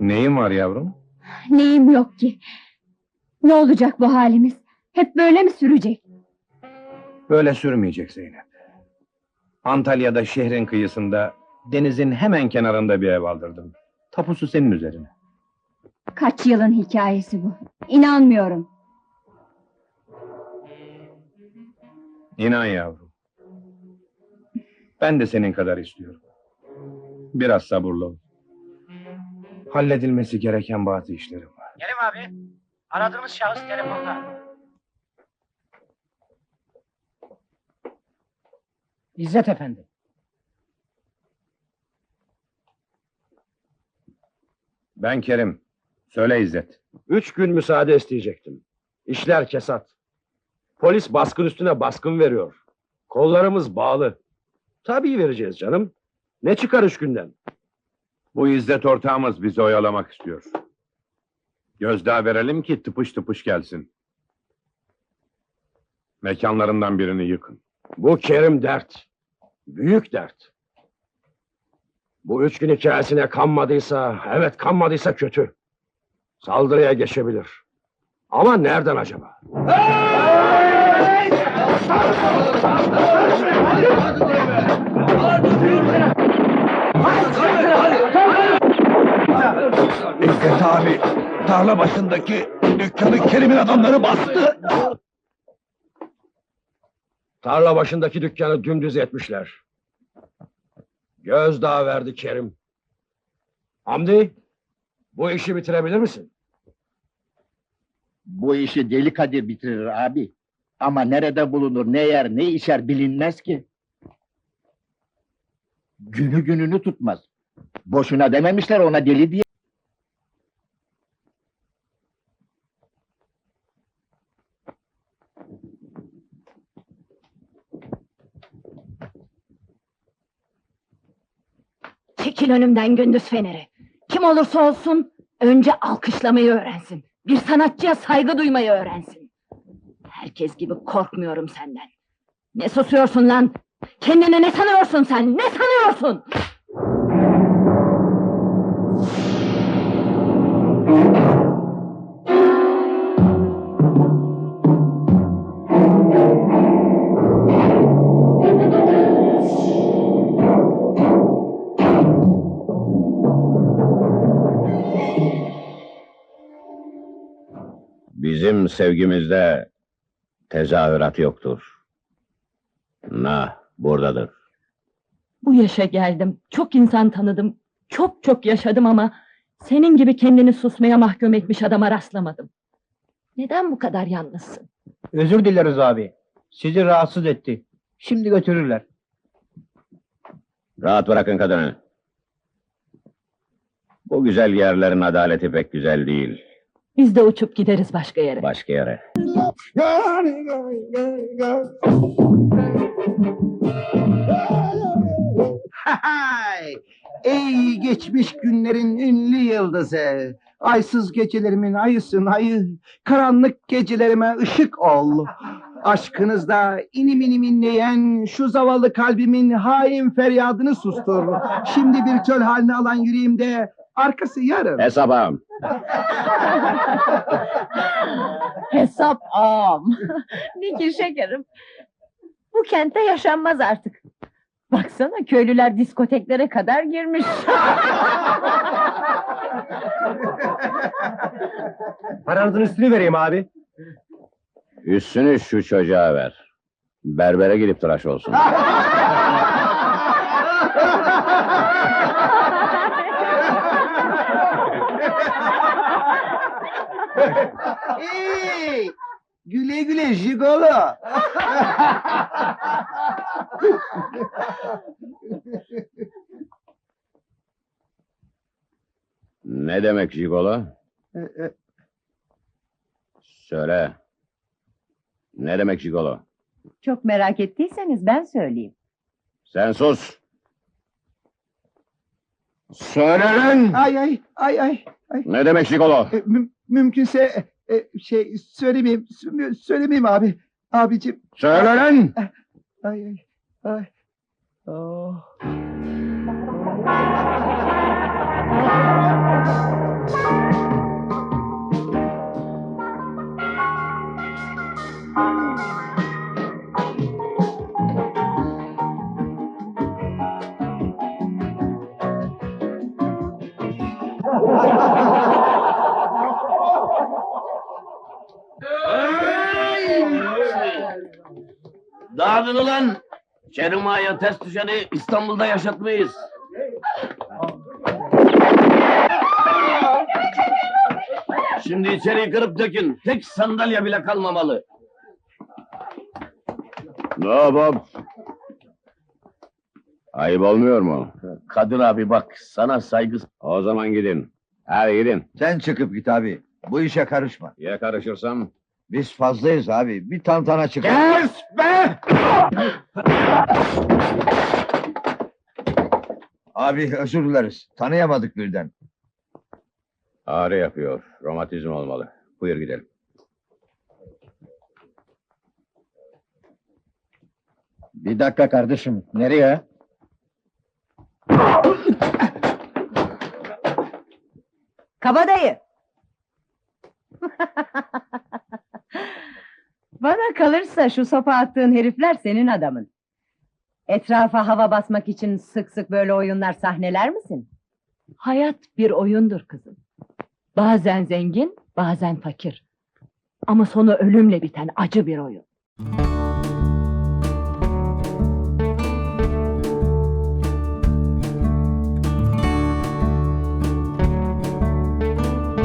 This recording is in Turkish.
Neyin var yavrum? Neyim yok ki. Ne olacak bu halimiz? Hep böyle mi sürecek? Böyle sürmeyecek Zeynep. Antalya'da şehrin kıyısında, denizin hemen kenarında bir ev aldırdım. Tapusu senin üzerine. Kaç yılın hikayesi bu? İnanmıyorum. İnan yavrum. Ben de senin kadar istiyorum. Biraz sabırlı ol. Halledilmesi gereken bazı işlerim var. Kerim abi, aradığımız şahıs telefonda. İzzet efendi. Ben Kerim. Söyle İzzet. Üç gün müsaade isteyecektim. İşler kesat. Polis baskın üstüne baskın veriyor. Kollarımız bağlı. Tabii vereceğiz canım. Ne çıkar üç günden? Bu İzzet ortağımız bizi oyalamak istiyor. Gözdağı verelim ki tıpış tıpış gelsin. Mekanlarından birini yıkın. Bu Kerim dert. Büyük dert. Bu üç gün hikayesine kanmadıysa, evet kanmadıysa kötü. Saldırıya geçebilir. Ama nereden acaba? İzzet abi tarla başındaki dükkanı Kerim'in adamları bastı. Tarla başındaki dükkanı dümdüz etmişler. Gözdağı verdi Kerim. Hamdi, bu işi bitirebilir misin? Bu işi Deli Kadir bitirir abi. Ama nerede bulunur, ne yer, ne içer bilinmez ki. Günü gününü tutmaz. Boşuna dememişler ona deli diye. Çekil önümden gündüz feneri. Kim olursa olsun önce alkışlamayı öğrensin. Bir sanatçıya saygı duymayı öğrensin. Herkes gibi korkmuyorum senden. Ne susuyorsun lan? Kendine ne sanıyorsun sen? Ne sanıyorsun? Bizim sevgimizde tezahürat yoktur. Nah, buradadır. Bu yaşa geldim. Çok insan tanıdım. Çok çok yaşadım ama senin gibi kendini susmaya mahkum etmiş adama rastlamadım. Neden bu kadar yalnızsın? Özür dileriz abi. Sizi rahatsız etti. Şimdi götürürler. Rahat bırakın kadını. Bu güzel yerlerin adaleti pek güzel değil. Biz de uçup gideriz başka yere. Başka yere. Ey geçmiş günlerin ünlü yıldızı! Aysız gecelerimin ayısın ayı, karanlık gecelerime ışık ol. Aşkınızda inim inim inleyen şu zavallı kalbimin hain feryadını sustur. Şimdi bir çöl haline alan yüreğimde arkası yarın. Hesaba. Hesap ağam. Nikir şekerim. Bu kentte yaşanmaz artık. Baksana köylüler diskoteklere kadar girmiş. Paranızın üstünü vereyim abi. Üstünü şu çocuğa ver. Berbere gidip tıraş olsun. Hey! Güle güle jigolo! ne demek jigolo? Söyle. Ne demek jigolo? Çok merak ettiyseniz ben söyleyeyim. Sen sus. Söyle lan! Ay ay ay ay! Ne demek jigolo? E, müm- mümkünse e, şey söylemeyeyim, söylemeyeyim abi. Abicim. Söyle ah, lan. Ah, ay ay ay. Oh. Dağılın ulan! Çerumaya ters düşeni İstanbul'da yaşatmayız. Şimdi içeriği kırıp dökün. Tek sandalye bile kalmamalı. Ne yapalım? Ayıp olmuyor mu? Kadir abi bak sana saygı... O zaman gidin. Hadi gidin. Sen çıkıp git abi. Bu işe karışma. Ya karışırsam? Biz fazlayız abi. Bir tantana çıkar. Kes be! Abi özür dileriz. Tanıyamadık birden. Ağrı yapıyor. Romatizm olmalı. Buyur gidelim. Bir dakika kardeşim. Nereye? Kabadayı. Bana kalırsa şu sopa attığın herifler senin adamın. Etrafa hava basmak için sık sık böyle oyunlar sahneler misin? Hayat bir oyundur kızım. Bazen zengin, bazen fakir. Ama sonu ölümle biten acı bir oyun.